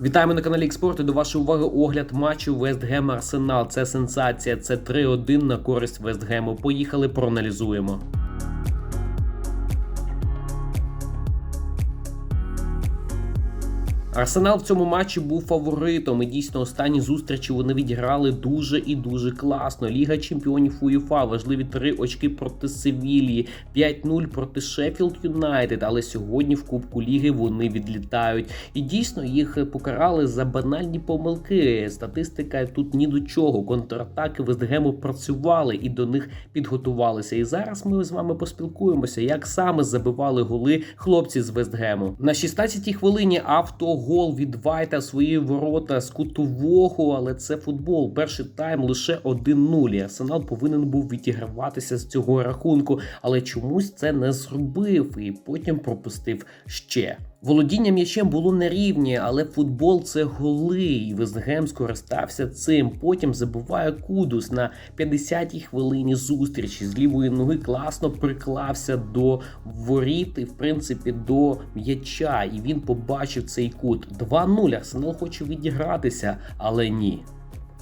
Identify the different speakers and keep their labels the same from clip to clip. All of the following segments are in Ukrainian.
Speaker 1: Вітаємо на каналі Експорт до вашої уваги огляд матчу Вестгем Арсенал. Це сенсація. Це 3-1 на користь Вестгему. Поїхали, проаналізуємо. Арсенал в цьому матчі був фаворитом. І дійсно останні зустрічі вони відіграли дуже і дуже класно. Ліга чемпіонів УЄФА, важливі три очки проти Севілії, 5-0 проти Шеффілд Юнайтед. Але сьогодні в Кубку Ліги вони відлітають. І дійсно їх покарали за банальні помилки. Статистика тут ні до чого. Контратаки Вестгему працювали і до них підготувалися. І зараз ми з вами поспілкуємося, як саме забивали голи хлопці з Вестгему. На 16-й хвилині автогол від Вайта свої ворота з кутового, але це футбол. Перший тайм лише 1-0. І Арсенал повинен був відіграватися з цього рахунку, але чомусь це не зробив і потім пропустив ще. Володіння м'ячем було на рівні, але футбол це голи, і Вестгем скористався цим. Потім забиває Кудус на 50-й хвилині зустрічі з лівої ноги класно приклався до воріт і, в принципі, до м'яча. І він побачив цей кут. 2-0. Арсенал хоче відігратися, але ні.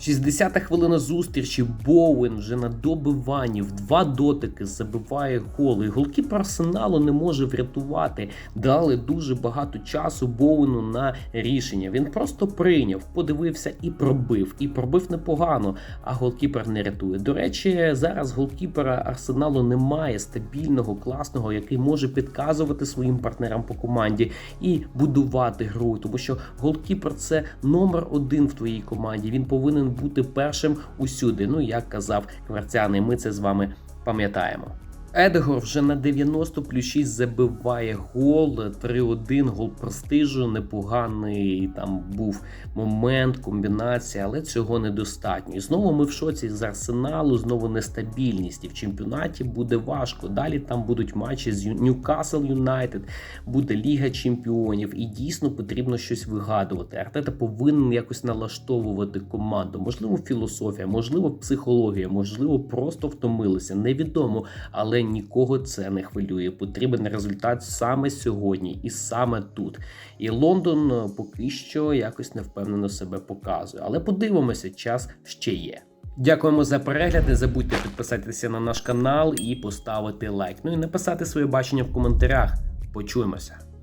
Speaker 1: 60-та хвилина зустрічі. Боуен вже на добиванні в два дотики забиває гол. І голкіпер Арсеналу не може врятувати. Дали дуже багато часу Боуену на рішення. Він просто прийняв, подивився і пробив. І пробив непогано, а голкіпер не рятує. До речі, зараз голкіпера Арсеналу немає стабільного, класного, який може підказувати своїм партнерам по команді і будувати гру. Тому що голкіпер це номер один в твоїй команді. Він повинен бути першим усюди. Ну як казав Кварцяний, ми це з вами пам'ятаємо. Едегор вже на 90 плюс 6 забиває гол, 3-1, гол престижу, непоганий там був момент, комбінація, але цього недостатньо. І знову ми в шоці з арсеналу, знову нестабільність. І в чемпіонаті буде важко. Далі там будуть матчі з Ньюкасл Юнайтед, буде Ліга Чемпіонів, і дійсно потрібно щось вигадувати. Артета повинен якось налаштовувати команду. Можливо, філософія, можливо, психологія, можливо, просто втомилися. Невідомо, але нікого це не хвилює. Потрібен результат саме сьогодні і саме тут. І Лондон е, поки що якось невпевнено себе показує. Але подивимося, час ще є. Дякуємо за перегляд. Не забудьте підписатися на наш канал і поставити лайк. Ну і написати своє бачення в коментарях. Почуємося.